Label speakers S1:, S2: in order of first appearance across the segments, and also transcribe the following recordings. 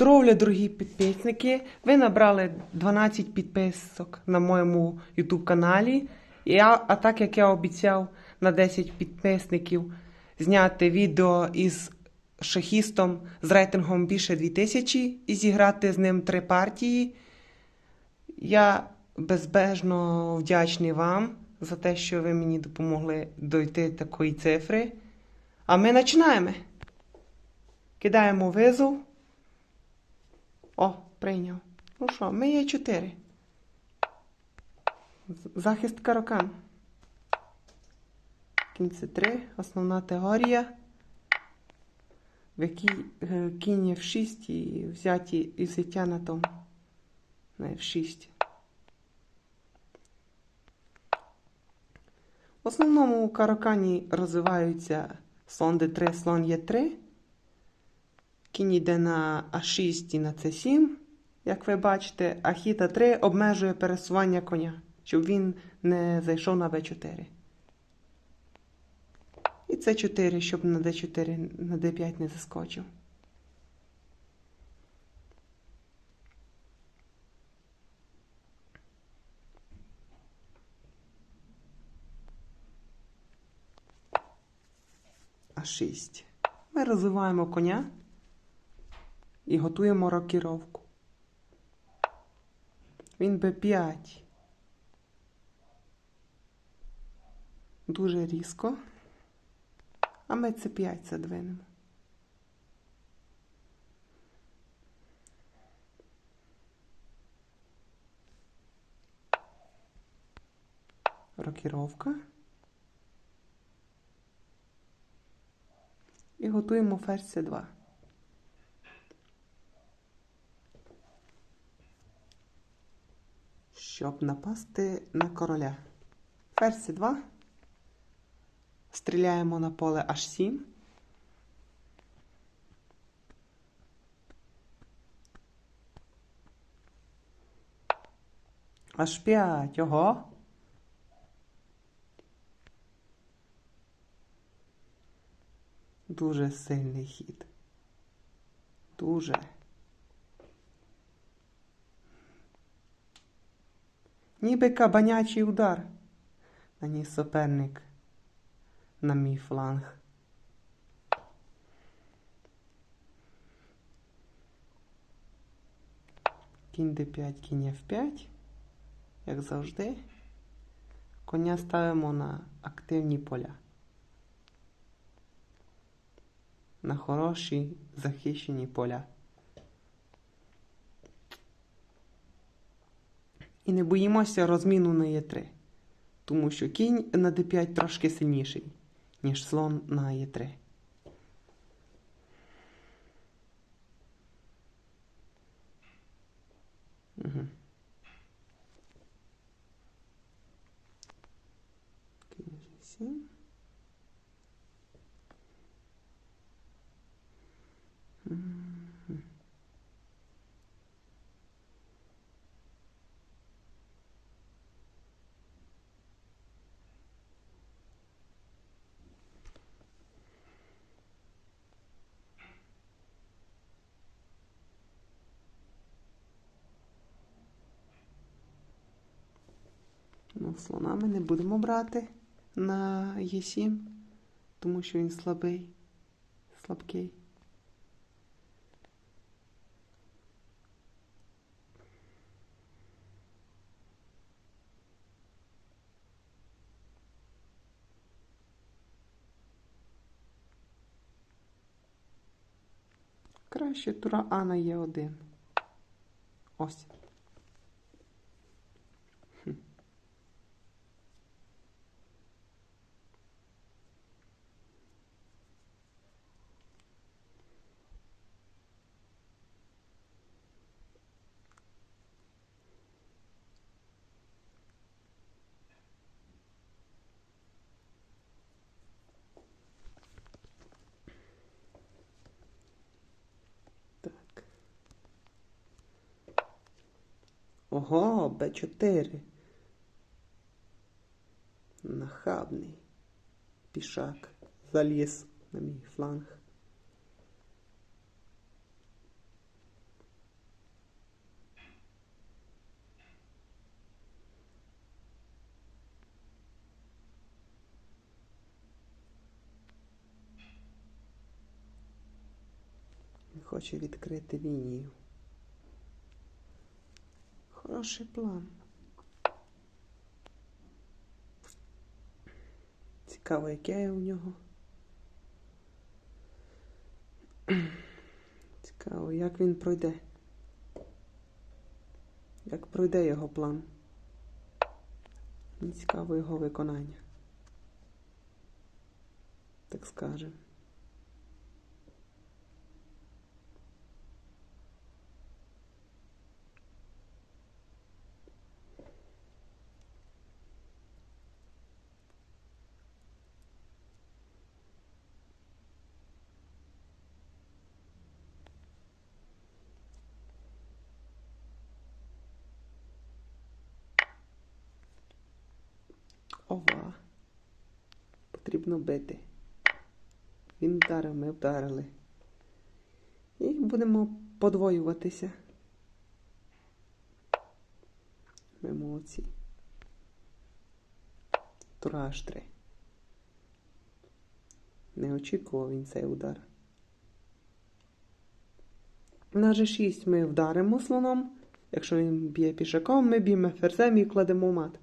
S1: Здоров'я, дорогі підписники! Ви набрали 12 підписок на моєму YouTube каналі. Я, а так як я обіцяв на 10 підписників зняти відео із шахістом з рейтингом більше 2000 і зіграти з ним три партії. Я безбежно вдячний вам за те, що ви мені допомогли дойти такої цифри. А ми починаємо. Кидаємо визов. О, прийняв. Ну що, ми є 4. Захист каракан. Кінці 3. Основна теорія. В якій е, кінь F6 і взяті і взяття на тому. На F6. В основному у каракані розвиваються слон D3, слон Е3. Кінь йде на А6 і на С7, як ви бачите, а хід А3 обмежує пересування коня, щоб він не зайшов на Б4. І С4, щоб на Д4, на Д5 не заскочив. А6. Ми розвиваємо коня і готуємо рокіровку. Він Б5. Дуже різко. А ми С5 задвинемо. Рокіровка. І готуємо ферзь С2. Щоб напасти на короля. Ферзь 2. Стріляємо на поле H7. H5. Ого. Дуже сильний хід. Дуже. Ніби кабанячий удар. Наніс суперник на мій фланг. Кінь d5, кінь f5, як завжди. Коня ставимо на активні поля. На хороші захищені поля. І не боїмося розміну на Е3, тому що кінь на d5 трошки сильніший, ніж слон на Е3. Угу. Кінь G7. Ну, слона ми не будемо брати на Е7, тому що він слабий, слабкий. Краще тура А на Е1. Ось. Ого, Б4. Нахабний пішак заліз на мій фланг. Хоче відкрити лінію. Хороший план. Цікаво, яке є у нього. Цікаво, як він пройде. Як пройде його план. Цікаво його виконання. Так скажем. Ова. Потрібно бити. Він вдарив, ми вдарили. І будемо подвоюватися. Ми молодці. Тураж три. Не очікував він цей удар. На G6 ми вдаримо слоном. Якщо він б'є пішаком, ми б'ємо ферзем і кладемо мат.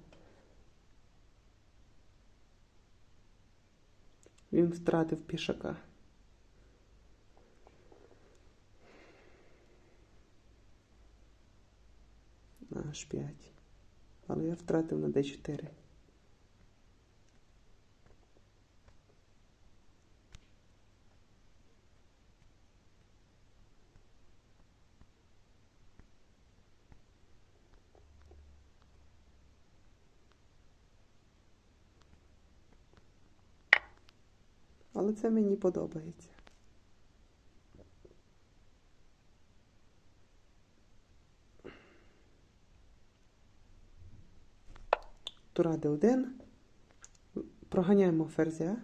S1: Він втратив пішака. На H5. Але я втратив на D4. Але це мені подобається. Тура Д1. Проганяємо ферзя.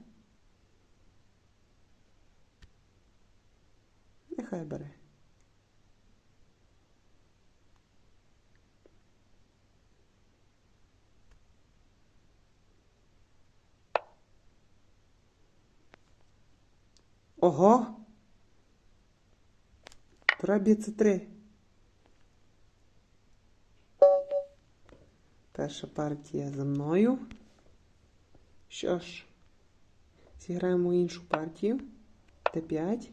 S1: Ого! Тура б'є С3. Перша партія за мною. Що ж, зіграємо іншу партію. Т5.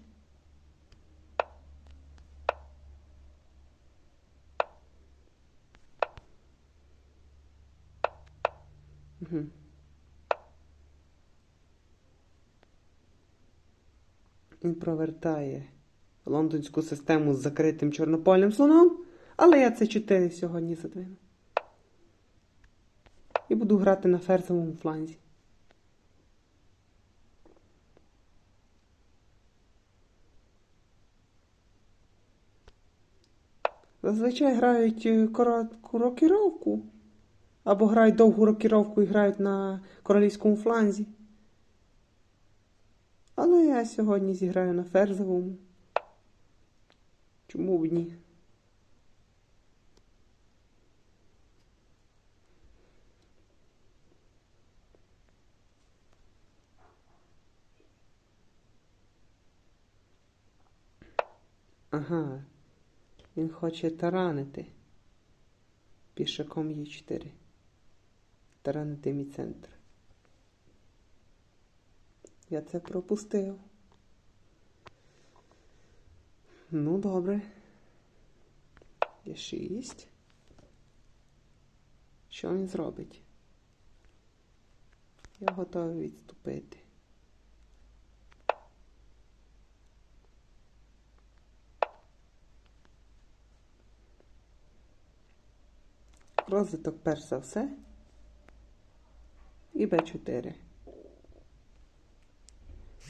S1: Угу. Він провертає лондонську систему з закритим чорнопольним слоном, але я це 4 сьогодні задвину. І буду грати на ферзовому фланзі. Зазвичай грають е, коротку рокіровку. Або грають довгу рокіровку і грають на королівському фланзі. Я сьогодні зіграю на ферзовому. Чому б ні? Ага, він хоче таранити пішаком Е4. Таранити мій центр. Я це пропустив. Ну, добре. Є шість. Що він зробить? Я готовий відступити. Розвиток перш за все. І Б4.